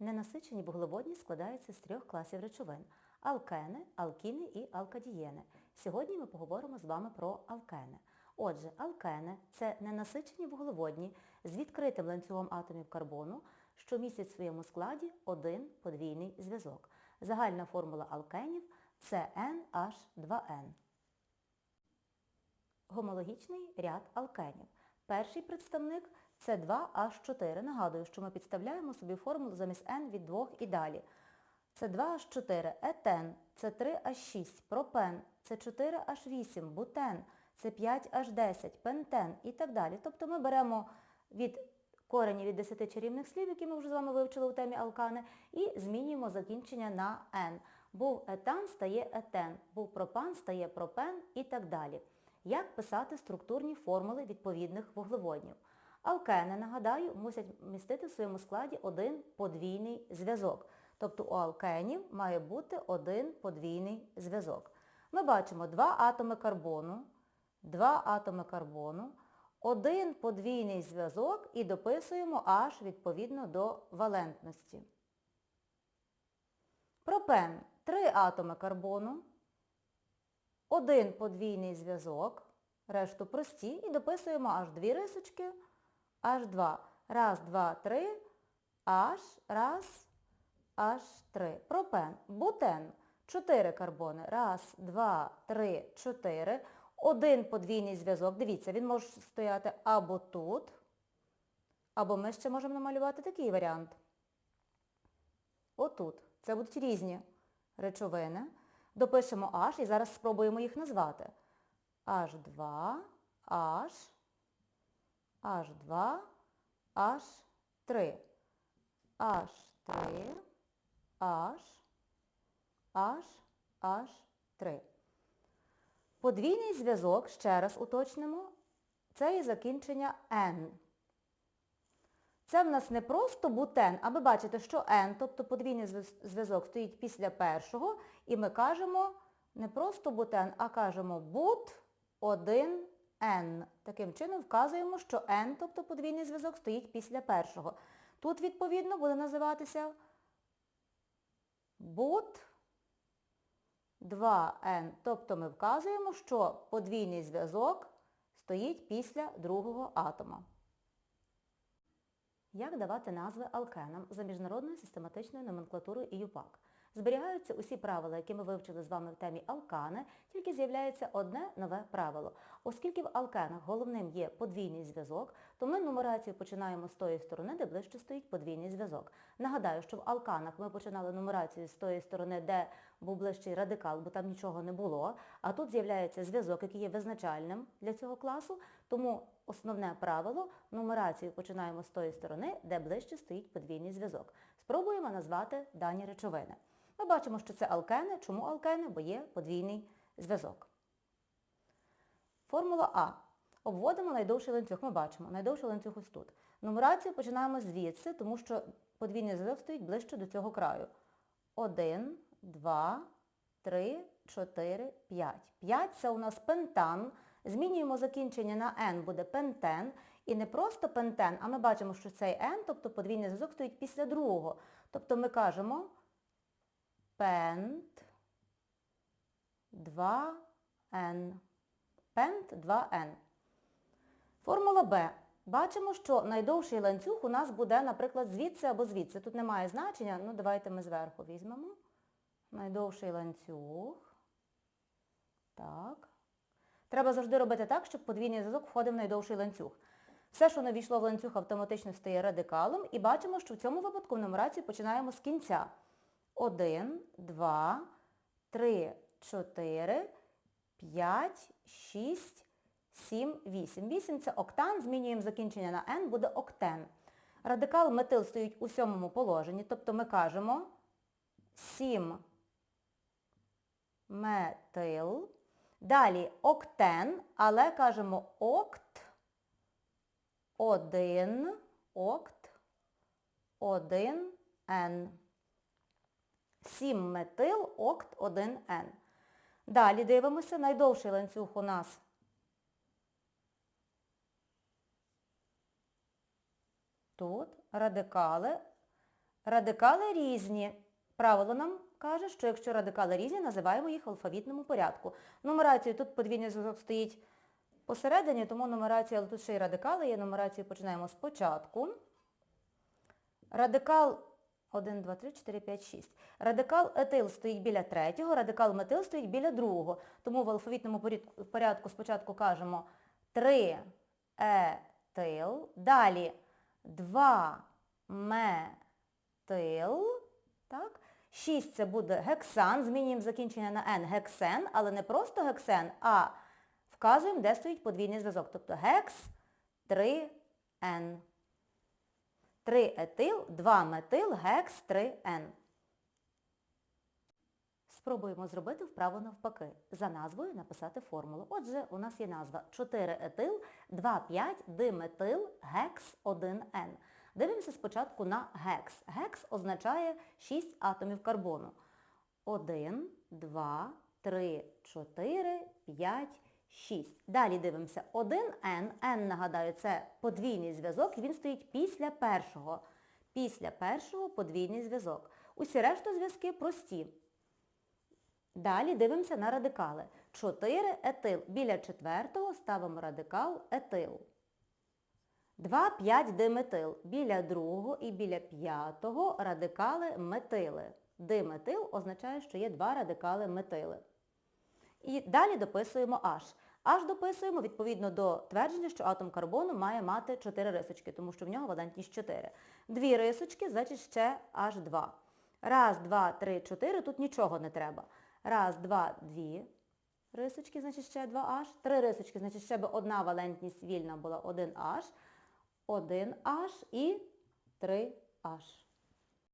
Ненасичені вуглеводні складаються з трьох класів речовин – алкени, алкіни і алкадієни. Сьогодні ми поговоримо з вами про алкени. Отже, алкени – це ненасичені вуглеводні з відкритим ланцюгом атомів карбону, що містять в своєму складі один подвійний зв'язок. Загальна формула алкенів – це NH2N. Гомологічний ряд алкенів. Перший представник – це 2H4. Нагадую, що ми підставляємо собі формулу замість N від 2 і далі. Це 2H4, етен, це 3H6, пропен, це 4H8, бутен, це 5H10, пентен і так далі. Тобто ми беремо від корені від 10 чарівних слів, які ми вже з вами вивчили у темі алкани, і змінюємо закінчення на N. Був етан, стає етен, був пропан, стає пропен і так далі. Як писати структурні формули відповідних вуглеводнів? Алкени, нагадаю, мусять містити в своєму складі один подвійний зв'язок. Тобто у алкенів має бути один подвійний зв'язок. Ми бачимо два атоми карбону, два атоми карбону, один подвійний зв'язок і дописуємо аж відповідно до валентності. Пропен – три атоми карбону, один подвійний зв'язок, решту прості, і дописуємо аж дві рисочки, аж два. Раз, два, три, аж, раз, аж три. Пропен. Бутен. Чотири карбони. Раз, два, три, чотири. Один подвійний зв'язок. Дивіться, він може стояти або тут, або ми ще можемо намалювати такий варіант. Отут. Це будуть різні речовини. Допишемо H і зараз спробуємо їх назвати. H2, H, H2, H3. H3, H, H, H3. Подвійний зв'язок, ще раз уточнимо, це є закінчення N. Це в нас не просто бутен, а ви бачите, що N, тобто подвійний зв'язок стоїть після першого, і ми кажемо не просто бутен, а кажемо бут 1 N. Таким чином вказуємо, що N, тобто подвійний зв'язок, стоїть після першого. Тут, відповідно, буде називатися бут 2N. Тобто ми вказуємо, що подвійний зв'язок стоїть після другого атома. Як давати назви алкенам за міжнародною систематичною номенклатурою ІЮПАК? Зберігаються усі правила, які ми вивчили з вами в темі алкани, тільки з'являється одне нове правило. Оскільки в алкенах головним є подвійний зв'язок, то ми нумерацію починаємо з тої сторони, де ближче стоїть подвійний зв'язок. Нагадаю, що в алканах ми починали нумерацію з тої сторони, де був ближчий радикал, бо там нічого не було, а тут з'являється зв'язок, який є визначальним для цього класу, тому основне правило – нумерацію починаємо з тої сторони, де ближче стоїть подвійний зв'язок. Спробуємо назвати дані речовини. Ми бачимо, що це алкени. Чому алкени? Бо є подвійний зв'язок. Формула А. Обводимо найдовший ланцюг. Ми бачимо, найдовший ланцюг ось тут. Нумерацію починаємо звідси, тому що подвійний зв'язок стоїть ближче до цього краю. 1, 2, 3, 4, 5. 5 це у нас пентан. Змінюємо закінчення на N, буде пентен. І не просто пентен, а ми бачимо, що цей N, тобто подвійний зв'язок, стоїть після другого. Тобто ми кажемо пент 2N. Пент 2N. Формула Б. Бачимо, що найдовший ланцюг у нас буде, наприклад, звідси або звідси. Тут немає значення, ну давайте ми зверху візьмемо. Найдовший ланцюг. Так. Треба завжди робити так, щоб подвійний зв'язок входив в найдовший ланцюг. Все, що не війшло в ланцюг, автоматично стає радикалом. І бачимо, що в цьому випадку в нумерації починаємо з кінця. 1, 2, 3, 4, 5, 6, 7, 8. 8 це октан, змінюємо закінчення на N, буде октен. Радикал метил стоїть у сьомому положенні, тобто ми кажемо 7 метил. Далі октен, але кажемо окт 1, окт 1, N. 7 метил, окт 1Н. Далі дивимося, найдовший ланцюг у нас тут радикали Радикали різні. Правило нам каже, що якщо радикали різні, називаємо їх в алфавітному порядку. Нумерацію тут подвійний зв'язок стоїть посередині, тому нумерація, але тут ще й радикали є. Нумерацію починаємо спочатку. Радикал 1, 2, 3, 4, 5, 6. Радикал етил стоїть біля третього, радикал метил стоїть біля другого. Тому в алфавітному порядку- спочатку кажемо 3 етил, далі 2 метил, так? 6 це буде гексан, змінюємо закінчення на n, гексен, але не просто гексен, а вказуємо, де стоїть подвійний зв'язок. Тобто гекс 3n. 3 етил, 2 метил, гекс 3Н. Спробуємо зробити вправо навпаки. За назвою написати формулу. Отже, у нас є назва 4 етил, 2, 5, диметил, гекс 1Н. Дивимося спочатку на гекс. Гекс означає 6 атомів карбону. 1, 2, 3, 4, 5, 6. Далі дивимося 1N. N, нагадаю, це подвійний зв'язок, і він стоїть після першого. Після першого подвійний зв'язок. Усі решта зв'язки прості. Далі дивимося на радикали. 4 етил. Біля четвертого ставимо радикал етил. 2, 5 диметил. Біля другого і біля п'ятого радикали метили. Диметил означає, що є два радикали метили. І далі дописуємо H. H дописуємо відповідно до твердження, що атом карбону має мати 4 рисочки, тому що в нього валентність 4. Дві рисочки, значить ще H2. Раз, два, три, чотири, тут нічого не треба. Раз, два, дві рисочки, значить ще 2H. Три рисочки, значить ще би одна валентність вільна була 1H. 1H і 3H.